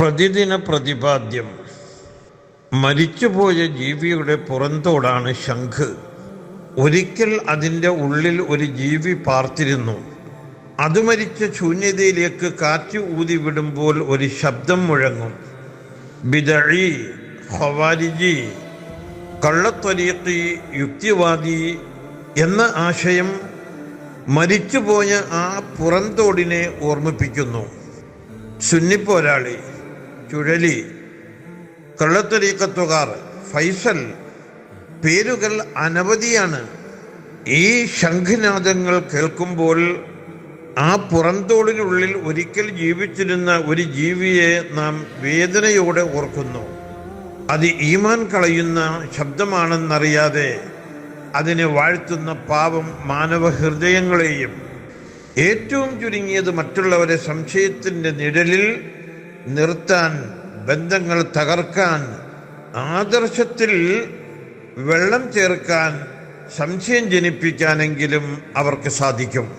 പ്രതിദിന പ്രതിപാദ്യം. മരിച്ചുപോയ ജീവിയുടെ പുറന്തോടാണ് ശംഖ്. ഒരിക്കൽ അതിന്റെ ഉള്ളിൽ ഒരു ജീവി പാർത്തിരുന്നു. അത് മരിച്ച ശൂന്യതയിലേക്ക് കാറ്റ് ഊതി വിടുമ്പോൾ ഒരു ശബ്ദം മുഴങ്ങും. ബിദഴി ഹവാരിജി കള്ളത്വരീത്തി യുക്തിവാദി എന്ന ആശയം മരിച്ചുപോയ ആ പുറന്തോടിനെ ഓർമ്മിപ്പിക്കുന്നു. സുന്നിപ്പോരാളി ചുഴലി കള്ളത്തരീക്കത്തുകാർ ഫൈസൽ പേരുകൾ അനവധിയാണ്. ഈ ശംഖനാദങ്ങൾ കേൾക്കുമ്പോൾ ആ പുറന്തോളിനുള്ളിൽ ഒരിക്കൽ ജീവിച്ചിരുന്ന ഒരു ജീവിയെ നാം വേദനയോടെ ഓർക്കുന്നു. അത് ഈമാൻ കളയുന്ന ശബ്ദമാണെന്നറിയാതെ അതിനെ വാഴ്ത്തുന്ന പാവം മാനവ ഹൃദയങ്ങളെയും ഏറ്റവും ചുരുങ്ങിയത് മറ്റുള്ളവരെ സംശയത്തിന്റെ നിഴലിൽ നിർത്താൻ ബന്ധങ്ങൾ തകർക്കാൻ ആദർശത്തിൽ വെള്ളം ചേർക്കാൻ സംശയം ജനിപ്പിക്കാനെങ്കിലും അവർക്ക് സാധിക്കും.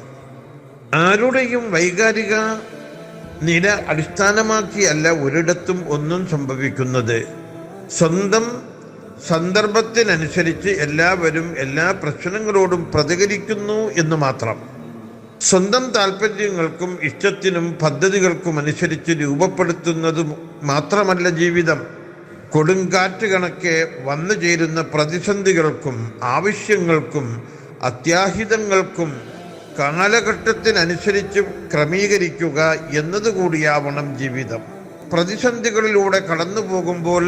ആരുടെയും വൈകാരിക നില അടിസ്ഥാനമാക്കിയല്ല ഒരിടത്തും ഒന്നും സംഭവിക്കുന്നത്. സ്വന്തം സന്ദർഭത്തിനനുസരിച്ച് എല്ലാവരും എല്ലാ പ്രശ്നങ്ങളോടും പ്രതികരിക്കുന്നു എന്ന് മാത്രം. സ്വന്തം താല്പര്യങ്ങൾക്കും ഇഷ്ടത്തിനും പദ്ധതികൾക്കും അനുസരിച്ച് രൂപപ്പെടുത്തുന്നത് മാത്രമല്ല ജീവിതം. കൊടുങ്കാറ്റ് കണക്കെ വന്നു ചേരുന്ന പ്രതിസന്ധികൾക്കും ആവശ്യങ്ങൾക്കും അത്യാഹിതങ്ങൾക്കും കാലഘട്ടത്തിനനുസരിച്ച് ക്രമീകരിക്കുക എന്നതുകൂടിയാവണം ജീവിതം. പ്രതിസന്ധികളിലൂടെ കടന്നു പോകുമ്പോൾ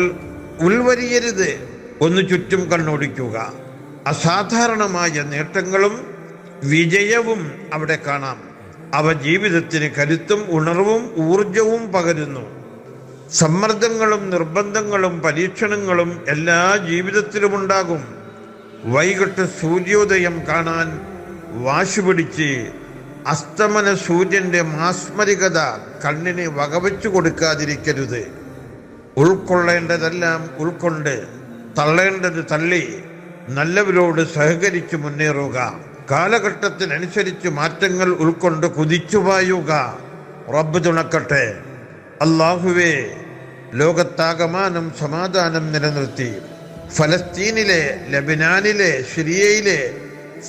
ഉൾവരിയരുത്. ഒന്ന് ചുറ്റും കണ്ണോടിക്കുക. അസാധാരണമായ നേട്ടങ്ങളും വിജയവും അവിടെ കാണാം. അവ ജീവിതത്തിന് കരുത്തും ഉണർവും ഊർജവും പകരുന്നു. സമ്മർദ്ദങ്ങളും നിർബന്ധങ്ങളും പരീക്ഷണങ്ങളും എല്ലാ ജീവിതത്തിലുമുണ്ടാകും. വൈകിട്ട് സൂര്യോദയം കാണാൻ വാശുപിടിച്ച് അസ്തമന സൂര്യന്റെ മാസ്മരികത കണ്ണിന് വകവെച്ചു കൊടുക്കാതിരിക്കരുത്. ഉൾക്കൊള്ളേണ്ടതെല്ലാം ഉൾക്കൊണ്ട് തള്ളേണ്ടത് തള്ളി. നല്ലവരോട് സഹകരിച്ച് മുന്നേറുക. കാലഘട്ടത്തിനനുസരിച്ച് മാറ്റങ്ങൾ ഉൾക്കൊണ്ട് കുതിച്ചുപായുക റബ്ബ് തുണക്കട്ടെ. അള്ളാഹുവേ ലോകത്താകമാനം സമാധാനം നിലനിർത്തി. ഫലസ്തീനിലെ ലബനാനിലെ സിറിയയിലെ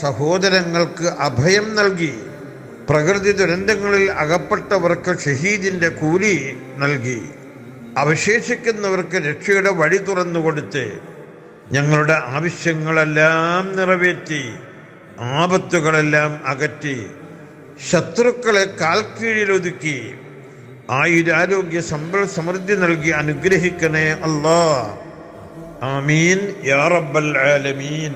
സഹോദരങ്ങൾക്ക് അഭയം നൽകി. പ്രകൃതി ദുരന്തങ്ങളിൽ അകപ്പെട്ടവർക്ക് ഷഹീദിന്റെ കൂലി നൽകി. അവശേഷിക്കുന്നവർക്ക് രക്ഷയുടെ വഴി തുറന്നു കൊടുത്ത് ഞങ്ങളുടെ ആവശ്യങ്ങളെല്ലാം നിറവേറ്റി. ആപത്തുകളെല്ലാം അകറ്റി ശത്രുക്കളെ കാൽക്കീഴിലൊതുക്കി ആയുരാരോഗ്യ സമ്പൽ സമൃദ്ധി നൽകി അനുഗ്രഹിക്കണേ അല്ലാ ആമീൻ. യാ റബ്ബൽ ആലമീൻ.